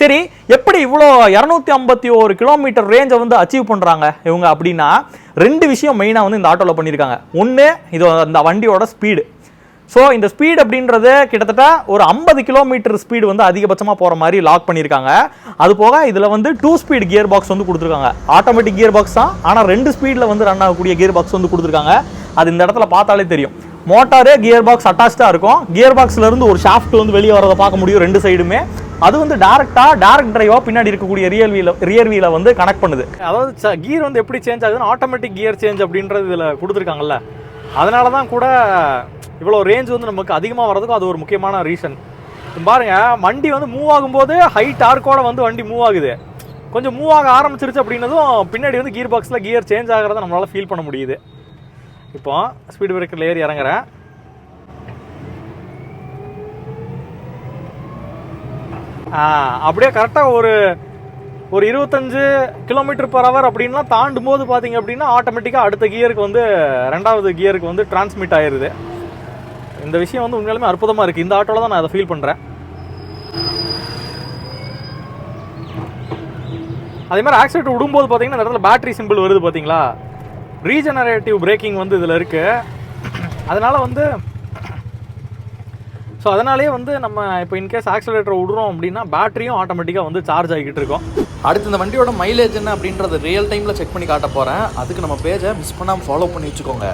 சரி எப்படி இவ்வளோ இரநூத்தி ஐம்பத்தி ஒரு கிலோமீட்டர் ரேஞ்சை வந்து அச்சீவ் பண்ணுறாங்க இவங்க அப்படின்னா ரெண்டு விஷயம் மெயினாக வந்து இந்த ஆட்டோவில் பண்ணியிருக்காங்க ஒன்று இது அந்த வண்டியோட ஸ்பீடு ஸோ இந்த ஸ்பீடு அப்படின்றது கிட்டத்தட்ட ஒரு ஐம்பது கிலோமீட்டர் ஸ்பீடு வந்து அதிகபட்சமாக போகிற மாதிரி லாக் பண்ணியிருக்காங்க அது போக இதில் வந்து டூ ஸ்பீட் கியர் பாக்ஸ் வந்து கொடுத்துருக்காங்க. ஆட்டோமேட்டிக் கியர் பாக்ஸ் தான் ஆனால் ரெண்டு ஸ்பீடில் வந்து ரன் ஆகக்கூடிய கியர் பாக்ஸ் வந்து கொடுத்துருக்காங்க. அது இந்த இடத்துல பார்த்தாலே தெரியும். மோட்டாரே கியர் பாக்ஸ் அட்டாச்சாக இருக்கும். கியர் பாக்ஸ்லேருந்து ஒரு ஷாஃப்ட் வந்து வெளியே வரதை பார்க்க முடியும் ரெண்டு சைடுமே அது வந்து டேரெக்டாக டேரக்ட் டிரைவாக பின்னாடி இருக்கக்கூடிய ரியல் வீல ரியர் வீல வந்து கனெக்ட் பண்ணுது. அதாவது கியர் வந்து எப்படி சேஞ்ச் ஆகுதுன்னு ஆட்டோமேட்டிக் கியர் சேஞ்ச் அப்படின்றது இதில் கொடுத்துருக்காங்கல்ல. அதனால தான் கூட இவ்வளோ ரேஞ்ச் வந்து நமக்கு அதிகமாக வர்றதுக்கும் அது ஒரு முக்கியமான ரீசன் பாருங்க வண்டி வந்து மூவ் ஆகும்போது ஹை டார்க்கோட வந்து வண்டி மூவ் ஆகுது. கொஞ்சம் மூவ் ஆக ஆரம்பிச்சிருச்சு அப்படின்னதும் பின்னாடி வந்து கியர் பாக்ஸில் கியர் சேஞ்ச் ஆகிறத நம்மளால் ஃபீல் பண்ண முடியுது. இப்போ ஸ்பீடு பிரேக்கரில் ஏறி இறங்குறேன். அப்படியே கரெக்டாக ஒரு ஒரு இருபத்தஞ்சு கிலோமீட்டர் பர் ஹவர் அப்படின்லாம் தாண்டும் போது பார்த்தீங்க அப்படின்னா ஆட்டோமேட்டிக்காக அடுத்த கியருக்கு வந்து ரெண்டாவது கியருக்கு வந்து டிரான்ஸ்மிட் ஆயிருது. இந்த விஷயம் வந்து உண்மையிலுமே அற்புதமாக இருக்குது இந்த ஆட்டோவில் தான் நான் அதை ஃபீல் பண்ணுறேன் அதே மாதிரி ஆக்சிடென்ட் விடும்போது பார்த்தீங்கன்னா இந்த இடத்துல பேட்டரி சிம்பிள் வருது பார்த்தீங்களா ரீஜெனரேட்டிவ் பிரேக்கிங் வந்து இதில் இருக்குது அதனால் வந்து ஸோ அதனாலேயே வந்து நம்ம இப்போ இன்கேஸ் ஆக்சிலேட்டர் விடுறோம் அப்படின்னா பேட்டரியும் ஆட்டோமேட்டிக்காக வந்து சார்ஜ் ஆகிக்கிட்டு இருக்கும். அடுத்து இந்த வண்டியோட மைலேஜ் என்ன அப்படின்றத ரியல் டைமில் செக் பண்ணி காட்ட போகிறேன் அதுக்கு நம்ம பேஜை மிஸ் பண்ணாமல் ஃபாலோ பண்ணி வச்சுக்கோங்க.